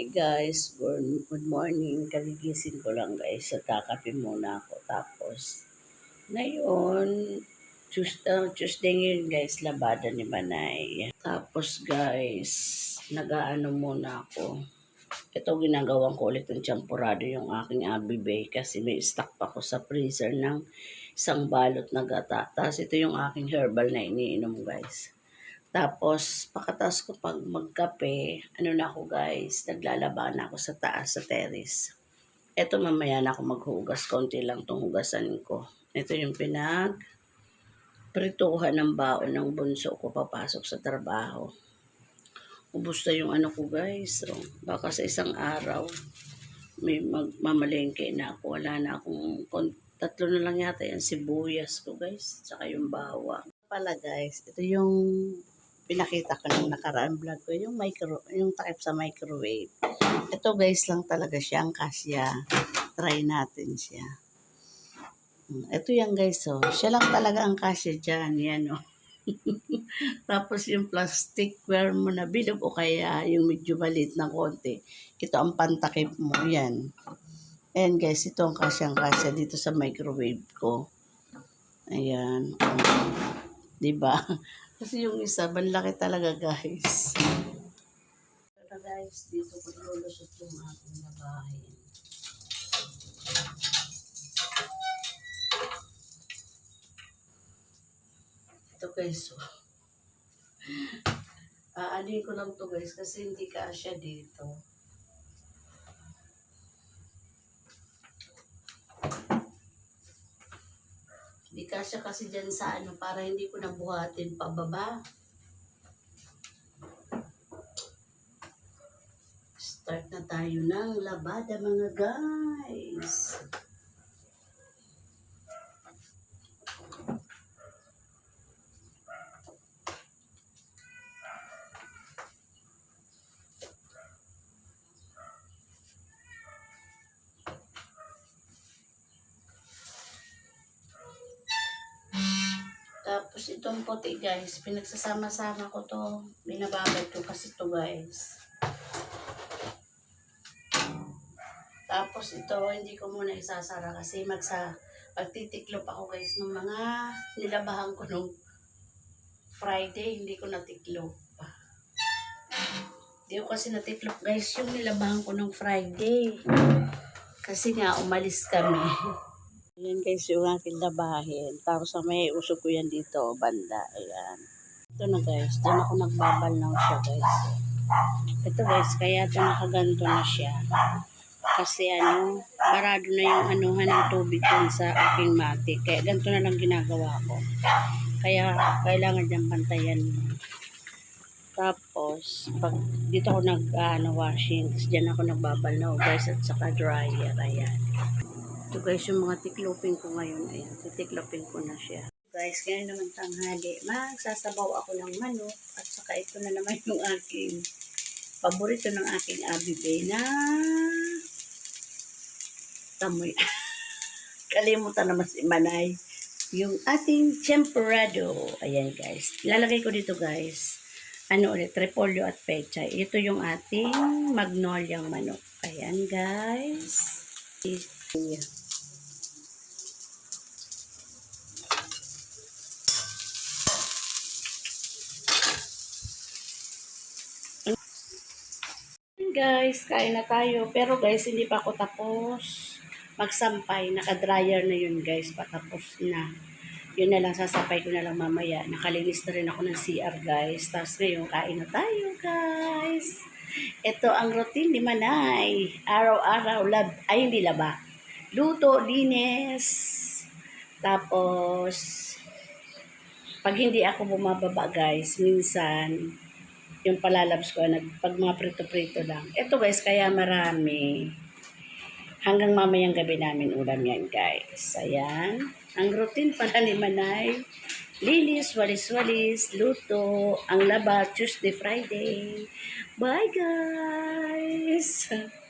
Hi guys, good, good morning. Kagigising ko lang guys. Sa kakape muna ako. Tapos, ngayon, Tuesday, Tuesday ngayon guys, labada ni Manay. Tapos guys, nag-aano muna ako. Ito ginagawan ko ulit ng champurado yung aking abibay kasi may stock pa ko sa freezer ng isang balot na gata. Tapos ito yung aking herbal na iniinom guys. Tapos, pagkatas ko pag magkape, ano na ako guys, naglalaba na ako sa taas, sa terrace. Ito mamaya na ako maghugas, konti lang tong hugasan ko. Ito yung pinag prituhan ng baon ng bunso ko papasok sa trabaho. Ubus na yung ano ko guys. So, baka sa isang araw, may magmamalengke na ako. Wala na akong, kon- tatlo na lang yata yung sibuyas ko guys. Tsaka yung bawang. Pala guys, ito yung pinakita ko nung nakaraan vlog ko, yung micro, yung takip sa microwave. Ito guys lang talaga siya, ang kasya. Try natin siya. Ito yan guys, oh. Siya lang talaga ang kasya dyan. Yan, oh. Tapos yung plastic ware mo na bilog o kaya yung medyo maliit na konti. Ito ang pantakip mo. Yan. Ayan guys, ito ang kasyang kasya dito sa microwave ko. Ayan. Diba? Kasi yung isa, banlaki talaga guys. Ito guys, dito ko lulusot yung aking labahin. Ito guys, oh. Aanin ko lang to guys kasi hindi kasya dito. Hindi kasya kasi dyan sa ano para hindi ko nabuhatin pababa. Start na tayo ng labada mga guys. Tapos itong puti guys, pinagsasama-sama ko to. Binababad ko kasi to guys. Tapos ito, hindi ko muna isasara kasi magsa pagtitiklop ako guys ng mga nilabahan ko nung Friday, hindi ko natiklop. Hindi ko kasi natiklop guys yung nilabahan ko nung Friday. Kasi nga, umalis kami. Ayan guys yung aking labahin. Tapos may usok ko yan dito, banda. Ayan. Ito na guys. Diyan ako nagbabalnaw siya guys. Ito guys, kaya ito nakaganto na siya. Kasi ano, barado na yung anuhan ng tubig dun sa aking mati. Kaya ganito na lang ginagawa ko. Kaya kailangan dyan pantayan. Tapos, pag dito ako nag ano, washing, tapos dyan ako nagbabalnaw guys at saka dryer. Ayan. Ito guys, yung mga tiklopin ko ngayon. Ayan, titiklopin ko na siya. Guys, ngayon naman tanghali. Magsasabaw ako ng manok. At saka ito na naman yung aking paborito ng aking abibe na tamoy. Kalimutan naman si Manay. Yung ating temperado. Ayan guys. Ilalagay ko dito guys. Ano ulit, repolyo at pechay. Ito yung ating magnoliang manok. Ayan guys. Ayan. Guys, kain na tayo. Pero guys, hindi pa ako tapos magsampay. Naka-dryer na yun guys, patapos na. Yun na lang, sasapay ko na lang mamaya. Nakalinis na rin ako ng CR guys. Tapos ngayon, kain na tayo guys. Ito ang routine ni Manay. Araw-araw, lab, ay hindi laba. Luto, linis. Tapos, pag hindi ako bumababa guys, minsan, yung palalabs ko, pag mga prito-prito lang. Ito guys, kaya marami. Hanggang mamayang gabi namin ulam yan guys. Ayan. Ang routine pala ni Manay. Linis, walis-walis, luto, ang laba, Tuesday, Friday. Bye guys!